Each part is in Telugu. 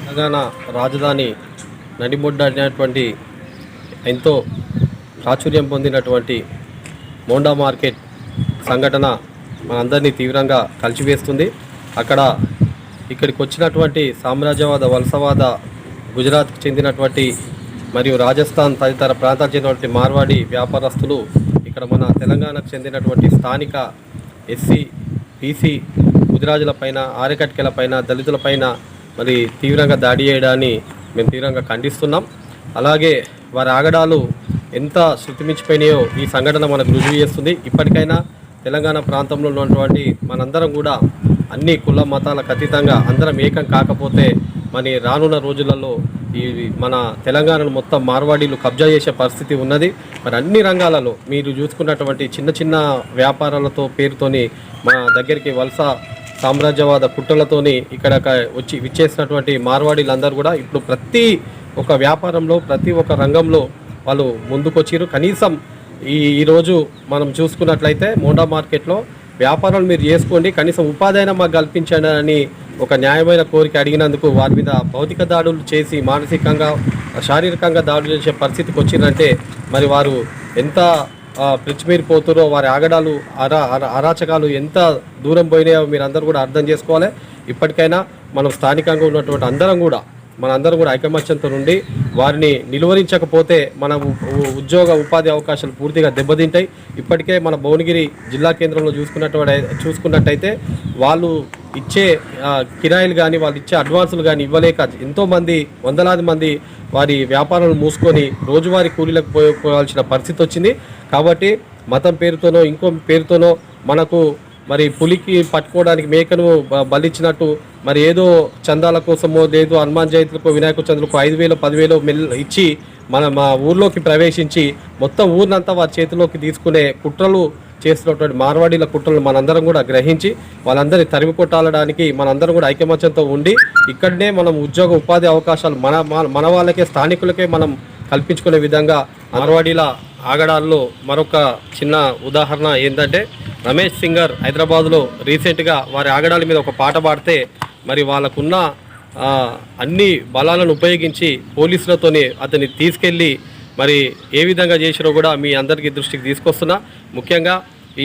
తెలంగాణ రాజధాని నడిబొడ్డైనటువంటి ఎంతో ప్రాచుర్యం పొందినటువంటి మోండా మార్కెట్ సంఘటన మనందరినీ తీవ్రంగా కలిచివేస్తుంది అక్కడ ఇక్కడికి వచ్చినటువంటి సామ్రాజ్యవాద వలసవాద గుజరాత్కి చెందినటువంటి మరియు రాజస్థాన్ తదితర ప్రాంతాలకు చెందినటువంటి మార్వాడి వ్యాపారస్తులు ఇక్కడ మన తెలంగాణకు చెందినటువంటి స్థానిక ఎస్సీ బీసీ గుజరాజుల పైన ఆరకట్కెల పైన దళితుల పైన మరి తీవ్రంగా దాడి చేయడాన్ని మేము తీవ్రంగా ఖండిస్తున్నాం. అలాగే వారి ఆగడాలు ఎంత శృతిమించిపోయినాయో ఈ సంఘటన మనకు రుజువు చేస్తుంది. ఇప్పటికైనా తెలంగాణ ప్రాంతంలో ఉన్నటువంటి మనందరం కూడా అన్ని కుల మతాలకు అతీతంగా అందరం ఏకం కాకపోతే మరి రానున్న రోజులలో ఈ మన తెలంగాణను మొత్తం మార్వాడీలు కబ్జా చేసే పరిస్థితి ఉన్నది. మరి అన్ని రంగాలలో మీరు చూసుకున్నటువంటి చిన్న చిన్న వ్యాపారాలతో పేరుతోని మన దగ్గరికి వలస సామ్రాజ్యవాద కుట్రలతోని ఇక్కడ వచ్చి విచ్చేసినటువంటి మార్వాడీలందరూ కూడా ఇప్పుడు ప్రతి ఒక వ్యాపారంలో ప్రతి ఒక్క రంగంలో వాళ్ళు ముందుకొచ్చిరు కనీసం ఈ ఈరోజు మనం చూసుకున్నట్లయితే మోండా మార్కెట్లో వ్యాపారాలు మీరు చేసుకోండి. కనీసం ఉపాధి అయినా మాకు కల్పించండి అని ఒక న్యాయమైన కోరిక అడిగినందుకు వారి మీద భౌతిక దాడులు చేసి మానసికంగా శారీరకంగా దాడులు చేసే పరిస్థితికి వచ్చిందంటే మరి వారు ఎంత పోతురో వారి ఆగడాలు అరా అరా- అరాచకాలు ఎంత దూరం పోయినాయో మీరు అందరూ కూడా అర్థం చేసుకోవాలి. ఇప్పటికైనా మనం స్థానికంగా ఉన్నటువంటి అందరం కూడా మనందరం కూడా ఐకమత్యంతో నుండి వారిని నిలువరించకపోతే మన ఉద్యోగ ఉపాధి అవకాశాలు పూర్తిగా దెబ్బతింటాయి. ఇప్పటికే మన భువనగిరి జిల్లా కేంద్రంలో చూసుకున్నటువంటి చూసుకున్నట్టయితే వాళ్ళు ఇచ్చే కిరాయిలు కానీ వాళ్ళు ఇచ్చే అడ్వాన్సులు కానీ ఇవ్వలేక ఎంతోమంది వందలాది మంది వారి వ్యాపారాలు మూసుకొని రోజువారీ కూలీలకు పోవాల్సిన పరిస్థితి వచ్చింది కాబట్టి మతం పేరుతోనో ఇంకో పేరుతోనో మనకు మరి పులికి పట్టుకోవడానికి మేకను బలిచ్చినట్టు మరి ఏదో చందాల కోసమో లేదు హనుమాన్ జయంతులకు వినాయక చంద్రులకు ఐదు వేలు పదివేలు మెల్ ఇచ్చి మన మా ఊర్లోకి ప్రవేశించి మొత్తం ఊరినంతా వారి చేతిలోకి తీసుకునే కుట్రలు చేస్తున్నటువంటి మార్వాడీల కుట్రలు మనందరం కూడా గ్రహించి వాళ్ళందరినీ తరిమి కొట్టాలడానికి మనందరం కూడా ఐకమత్యంతో ఉండి ఇక్కడనే మనం ఉద్యోగ ఉపాధి అవకాశాలు మన మన- మన వాళ్ళకే స్థానికులకే మనం కల్పించుకునే విధంగా మార్వాడీల ఆగడాల్లో మరొక చిన్న ఉదాహరణ ఏంటంటే రమేష్ సింగర్ హైదరాబాద్లో రీసెంట్గా వారి ఆగడాల మీద ఒక పాట పాడితే మరి వాళ్ళకున్న అన్ని బలాలను ఉపయోగించి పోలీసులతోనే అతన్ని తీసుకెళ్ళి మరి ఏ విధంగా చేసినా కూడా మీ అందరికీ దృష్టికి తీసుకొస్తున్నా. ముఖ్యంగా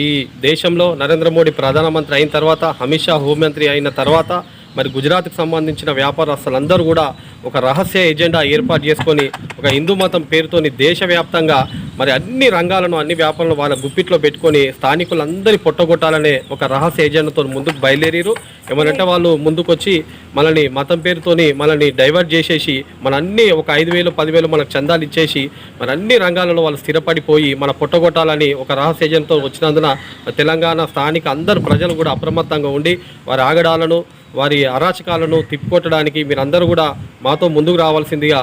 ఈ దేశంలో నరేంద్ర మోడీ ప్రధానమంత్రి అయిన తర్వాత అమిత్ షా హోంమంత్రి అయిన తర్వాత మరి గుజరాత్కి సంబంధించిన వ్యాపారస్తులందరూ కూడా ఒక రహస్య ఎజెండా ఏర్పాటు చేసుకొని ఒక హిందూ మతం పేరుతోని దేశవ్యాప్తంగా మరి అన్ని రంగాలను అన్ని వ్యాపారాలను వాళ్ళ గుప్పిట్లో పెట్టుకొని స్థానికులందరి పొట్టగొట్టాలనే ఒక రహస్య ఎజెండాతో ముందుకు బయలుదేరారు. ఏమనంటే వాళ్ళు ముందుకొచ్చి మనల్ని మతం పేరుతోని మనల్ని డైవర్ట్ చేసేసి మన అన్ని ఒక ఐదు వేలు పదివేలు మనకు చందాలు ఇచ్చేసి మన అన్ని రంగాలలో వాళ్ళు స్థిరపడిపోయి మన పొట్టగొట్టాలని ఒక రహస్య ఏజెంట్తో వచ్చినందున తెలంగాణ స్థానిక అందరు ప్రజలు కూడా అప్రమత్తంగా ఉండి వారి ఆగడాలను వారి అరాచకాలను తిప్పికొట్టడానికి మీరందరూ కూడా మాతో ముందుకు రావాల్సిందిగా